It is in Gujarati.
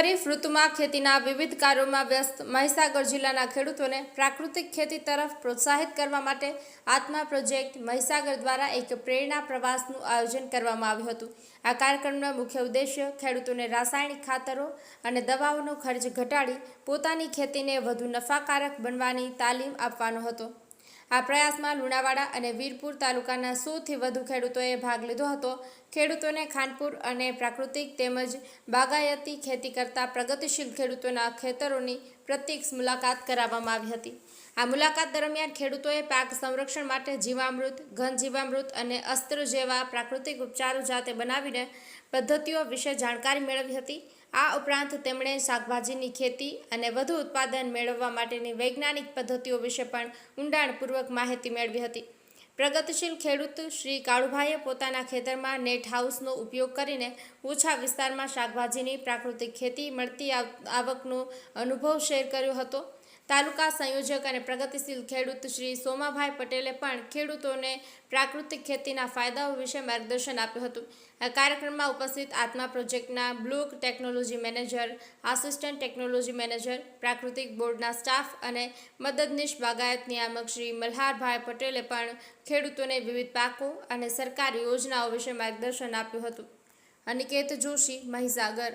ઋતુમાં ખેતીના વિવિધ કાર્યોમાં વ્યસ્ત મહીસાગર જિલ્લાના ખેડૂતોને પ્રાકૃતિક ખેતી તરફ પ્રોત્સાહિત કરવા માટે આત્મા પ્રોજેક્ટ મહીસાગર દ્વારા એક પ્રેરણા પ્રવાસનું આયોજન કરવામાં આવ્યું હતું. આ કાર્યક્રમનો મુખ્ય ઉદ્દેશ્ય ખેડૂતોને રાસાયણિક ખાતરો અને દવાઓનો ખર્ચ ઘટાડી પોતાની ખેતીને વધુ નફાકારક બનવાની તાલીમ આપવાનો હતો. આ પ્રયાસમાં લુણાવાડા અને વીરપુર તાલુકાના સૌથી વધુ ખેડૂતોએ ભાગ લીધો હતો. ખેડૂતોને ખાનપુર અને પ્રાકૃતિક તેમજ બાગાયતી ખેતી કરતા પ્રગતિશીલ ખેડૂતોના ખેતરોની પ્રત્યક્ષ મુલાકાત કરાવવામાં આવી હતી. આ મુલાકાત દરમિયાન ખેડૂતોએ પાક સંરક્ષણ માટે જીવામૃત, ઘન જીવામૃત અને અસ્ત્ર જેવા પ્રાકૃતિક ઉપચારો જાતે બનાવીને પદ્ધતિઓ વિશે જાણકારી મેળવી હતી. આ ઉપરાંત તેમણે શાકભાજીની ખેતી અને વધુ ઉત્પાદન મેળવવા માટેની વૈજ્ઞાનિક પદ્ધતિઓ વિશે પણ ઊંડાણપૂર્વક માહિતી મેળવી હતી. પ્રગતિશીલ ખેડૂત શ્રી કાળુભાઈએ પોતાના ખેતરમાં નેટ હાઉસનો ઉપયોગ કરીને ઓછા વિસ્તારમાં શાકભાજીની પ્રાકૃતિક ખેતી મળતી આવ- આવકનો અનુભવ શેર કર્યો હતો. તાલુકા સંયોજક અને પ્રગતિશીલ ખેડૂત શ્રી સોમાભાઈ પટેલે પણ ખેડૂતોને પ્રાકૃતિક ખેતીના ફાયદાઓ વિશે માર્ગદર્શન આપ્યું હતું. કાર્યક્રમમાં ઉપસ્થિત આત્મા પ્રોજેક્ટના block technology manager, assistant technology manager, પ્રાકૃતિક બોર્ડના સ્ટાફ અને મદદનીશ બાગાયત નિયામક શ્રી મલ્હારભાઈ પટેલે પણ ખેડૂતોને વિવિધ પાકો અને સરકારી યોજનાઓ વિશે માર્ગદર્શન આપ્યું હતું. અનિકેત જોશી, મહીસાગર.